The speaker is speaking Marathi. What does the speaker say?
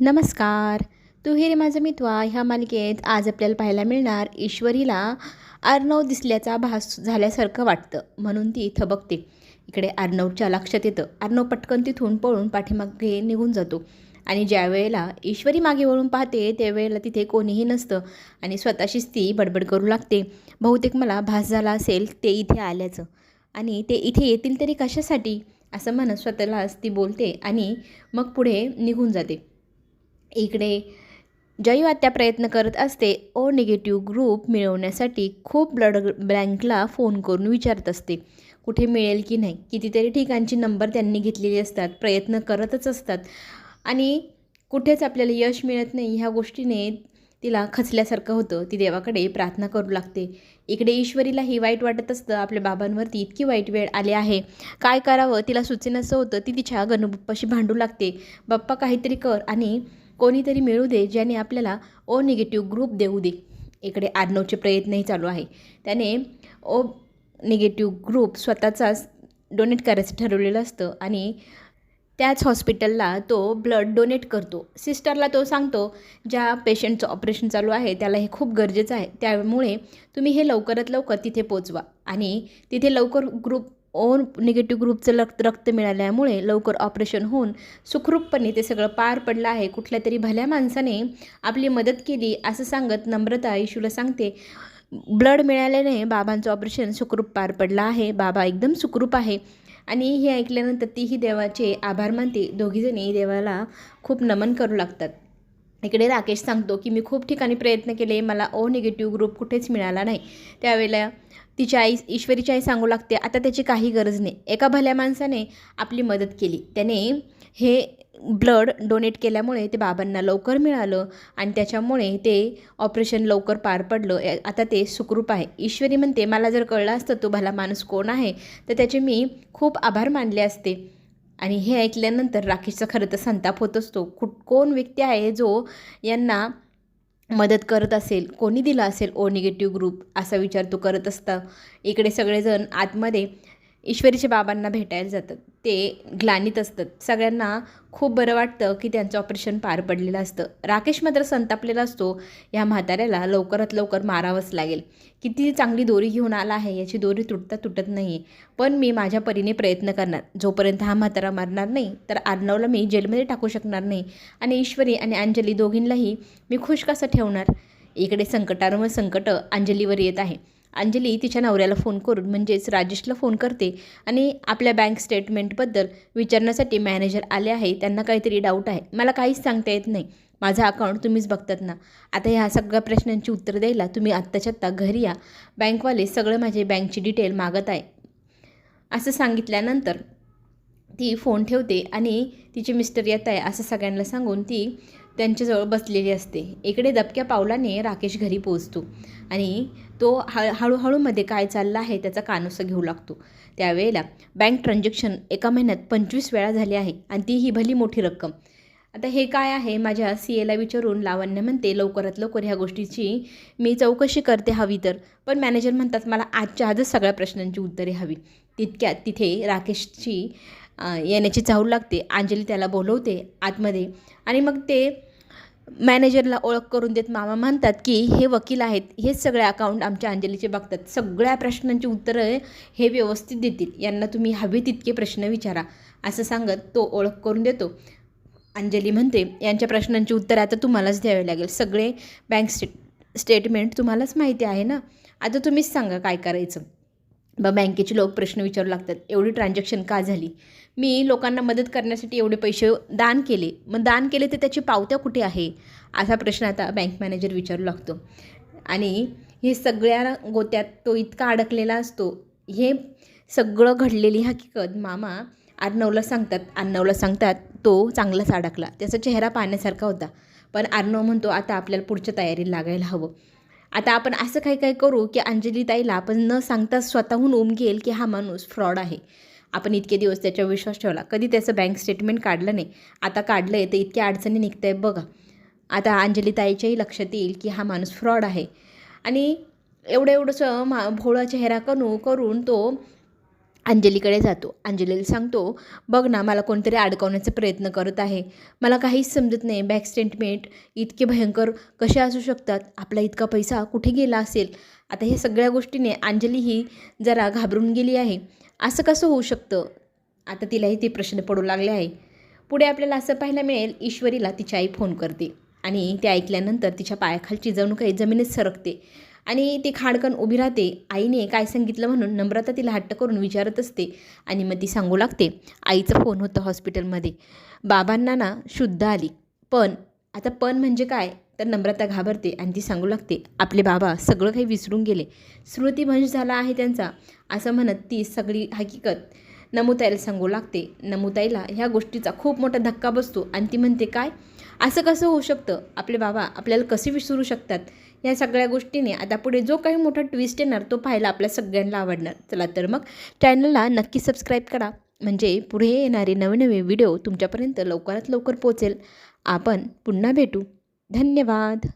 नमस्कार. तू हे माझं मित्वा ह्या मालिकेत आज आपल्याला पाहायला मिळणार ईश्वरीला अर्णव दिसल्याचा भास झाल्यासारखं वाटतं म्हणून ती इथं बघते. इकडे अर्णवच्या लक्षात येतं. अर्णव पटकन तिथून पळून पाठीमागे निघून जातो. आणि ज्या वेळेला ईश्वरी मागे वळून पाहते त्यावेळेला तिथे कोणीही नसतं आणि स्वतःशीच ती बडबड करू लागते. बहुतेक मला भास झाला असेल ते इथे आल्याचं. आणि ते इथे येतील तरी कशासाठी? असं म्हणत स्वतःलाच ती बोलते आणि मग पुढे निघून जाते. इकडे. जयू आत्या प्रयत्न करत असते ओ निगेटिव्ह ग्रुप मिळवण्यासाठी खूप ब्लड बँकला फोन करून विचारत असते. कुठे मिळेल की नाही? कितीतरी ठिकाणची नंबर त्यांनी घेतलेली असतात प्रयत्न करतच असतात. आणि कुठेच आपल्याला यश मिळत नाही ह्या गोष्टीने तिला खचल्यासारखं होतं. ती देवाकडे प्रार्थना करू लागते. इकडे ईश्वरीलाही वाईट वाटत असतं आपल्या बाबांवरती इतकी वाईट वेळ आली आहे. काय करावं? तिला सुचेनसं होतं ती तिच्या गणबाप्पाशी भांडू लागते. बाप्पा काहीतरी कर. आणि कोणीतरी मिळू दे ज्याने आपल्याला ओ निगेटिव्ह ग्रुप देऊ दे. इकडे आडनवचे प्रयत्नही चालू आहे. त्याने ओ निगेटिव्ह ग्रुप स्वतःचाच डोनेट करायचं ठरवलेलं असतं आणि त्याच हॉस्पिटलला तो ब्लड डोनेट करतो. सिस्टरला तो सांगतो ज्या पेशंटचं ऑपरेशन चालू आहे त्याला हे खूप गरजेचं आहे. त्यामुळे तुम्ही हे लवकरात लवकर तिथे पोचवा आणि तिथे लवकर ग्रुप ओ निगेटिव्ह ग्रुपचं रक्त रक्त मिळाल्यामुळे लवकर ऑपरेशन होऊन सुखरूपपणे ते सगळं पार पडलं आहे. कुठल्या तरी भल्या माणसाने आपली मदत केली असं सांगत नम्रता इशूला सांगते ब्लड मिळाल्याने बाबांचं ऑपरेशन सुखरूप पार पडलं आहे. बाबा एकदम सुखरूप आहे. आणि हे ऐकल्यानंतर तीही देवाचे आभार मानते. दोघीजणी देवाला खूप नमन करू लागतात. इकडे राकेश सांगतो की मी खूप ठिकाणी प्रयत्न केले. मला ओ निगेटिव्ह ग्रुप कुठेच मिळाला नाही. त्यावेळेला तिच्या आई ईश्वरीची आई सांगू लागते आता त्याची काही गरज नाही. एका भल्या माणसाने आपली मदत केली. त्याने हे ब्लड डोनेट केल्यामुळे ते बाबांना लवकर मिळालं आणि त्याच्यामुळे ते ऑपरेशन लवकर पार पडलं. आता ते सुखरूप आहे. ईश्वरी म्हणते मला जर कळलं असतं तो भला माणूस कोण आहे तर त्याचे मी खूप आभार मानले असते. आणि हे ऐकल्यानंतर राकेशचा खरं तर संताप होत असतो. कुठ कोण व्यक्ती आहे जो यांना मदत करत असेल कोणी दिला असेल ओ निगेटिव्ह ग्रुप असा विचार तू करत असता. इकडे सगळेजण आतमध्ये ईश्वरीच्या बाबांना भेटायला जातात. ते ग्लानीत असतात. सगळ्यांना खूप बरं वाटतं की त्यांचं ऑपरेशन पार पडलेलं असतं. राकेश मात्र संतापलेला असतो. या म्हाताऱ्याला लवकरात लवकर मारावंच लागेल. किती चांगली दोरी घेऊन आला आहे याची दोरी तुटता तुटत नाही. पण मी माझ्या परीने प्रयत्न करणार. जोपर्यंत हा म्हातारा मारणार नाही तर आर्नवला मी जेलमध्ये टाकू शकणार नाही. आणि ईश्वरी आणि अंजली दोघींनाही मी खुश कसं ठेवणार? इकडे संकटावर संकट अंजलीवर येत आहे. अंजली तिच्या नवऱ्याला फोन करून म्हणजेच राजेशला फोन करते आणि आपल्या बँक स्टेटमेंटबद्दल विचारण्यासाठी मॅनेजर आले आहे. त्यांना काहीतरी डाऊट आहे. मला काहीच सांगता येत नाही. माझा अकाउंट तुम्हीच बघतात ना. आता ह्या सगळ्या प्रश्नांची उत्तर द्यायला तुम्ही आत्ताच्या आत्ता घरी या. बँकवाले सगळं माझे बँकची डिटेल मागत आहे. असं सांगितल्यानंतर ती फोन ठेवते आणि तिचे मिस्टर येत आहे असं सगळ्यांना सांगून ती त्यांच्याजवळ बसलेली असते. इकडे दबक्या पावलाने राकेश घरी पोचतो आणि तो हळ हळूहळूमध्ये काय चाललं आहे त्याचा कानोसा घेऊ लागतो. त्यावेळेला बँक ट्रान्झॅक्शन एका महिन्यात पंचवीस वेळा झाली आहे आणि ती ही भली मोठी रक्कम. आता हे काय आहे? माझ्या सी एला विचारून लावण्य म्हणते लवकरात लवकर ह्या गोष्टीची मी चौकशी करते हवी तर. पण मॅनेजर म्हणतात मला आजच्या आजच सगळ्या प्रश्नांची उत्तरे हवी. तितक्यात तिथे राकेशची येण्याची चाहूल लागते. अंजली त्याला बोलवते आतमध्ये आणि मग ते मॅनेजरला ओळख करून देत मामा म्हणतात की हे वकील आहेत हेच सगळे अकाउंट आमच्या अंजलीचे बघतात. सगळ्या प्रश्नांची उत्तरं हे व्यवस्थित देतील. यांना तुम्ही हवे तितके प्रश्न विचारा. असं सांगत तो ओळख करून देतो. अंजली म्हणते यांच्या प्रश्नांची उत्तरं आता तुम्हालाच द्यावे लागेल. सगळे बँक स्टेट स्टेटमेंट तुम्हालाच माहिती आहे ना? आता तुम्हीच सांगा काय करायचं. बा बँकेचे लोक प्रश्न विचारू लागतात एवढी ट्रान्झॅक्शन का झाली? मी लोकांना मदत करण्यासाठी एवढे पैसे दान केले. मग दान केले तर त्याची पावत्या कुठे आहे? असा प्रश्न आता बँक मॅनेजर विचारू लागतो. आणि हे सगळ्या गोत्यात तो इतका अडकलेला असतो. हे सगळं घडलेली हकीकत मामा आर्नवला सांगतात. आर्नवला सांगतात तो चांगलाच अडकला. त्याचा चेहरा पाहण्यासारखा होता. पण आर्नव म्हणतो आता आपल्याला पुढच्या तयारीला लागायला हवं. आता आपण असं काही काही करू की अंजलीताईला आपण न सांगता स्वतःहून उमगेल की हा माणूस फ्रॉड आहे. आपण इतके दिवस त्याच्यावर विश्वास ठेवला. कधी त्याचं बँक स्टेटमेंट काढलं नाही. आता काढलं आहे तर इतक्या अडचणी निघत आहे बघा. आता अंजलीताईच्याही लक्षात येईल की हा माणूस फ्रॉड आहे. आणि एवढं एवढंसं मा भोळा चेहरा करू करून तो अंजलीकडे जातो. अंजलीला सांगतो बघ ना मला कोणतरी अडकवण्याचा प्रयत्न करत आहे. मला काहीच समजत नाही. बॅक स्टेटमेंट इतके भयंकर कसे असू शकतात? आपला इतका पैसा कुठे गेला असेल? आता हे सगळ्या गोष्टीने अंजली ही जरा घाबरून गेली आहे. असं कसं होऊ शकतं? आता तिलाही ते प्रश्न पडू लागले आहे. पुढे आपल्याला असं पाहायला मिळेल ईश्वरीला तिची आई फोन करते आणि ते ऐकल्यानंतर तिच्या पायाखालची जणू काही जमिनीत सरकते. आणि ती खाडकन उभी राहते. आईने काय सांगितलं म्हणून नम्रता तिला हट्ट करून विचारत असते आणि मग ती सांगू लागते. आईचा फोन होता हॉस्पिटलमध्ये. बाबांना ना शुद्ध आली. पण आता पण म्हणजे काय? तर नम्रता घाबरते आणि ती सांगू लागते आपले बाबा सगळं काही विसरून गेले. स्मृतीभंश झाला आहे त्यांचा. असं म्हणत ती सगळी हकीकत नमुताईला सांगू लागते. नमुताईला ह्या गोष्टीचा खूप मोठा धक्का बसतो आणि ती म्हणते काय? असं कसं होऊ शकतं? आपले बाबा आपल्याला कसे विसरू शकतात? या सगळ्या गोष्टीने. आता पुढे जो काही मोठा ट्विस्ट येणार तो पाहायला आपल्या सगळ्यांना आवडणार. चला तर मग चॅनलला नक्की सबस्क्राईब करा. म्हणजे पुढे येणारे नवे नवे व्हिडिओ तुमच्यापर्यंत लवकरात लवकर पोचेल आपण पुन्हा भेटू. धन्यवाद.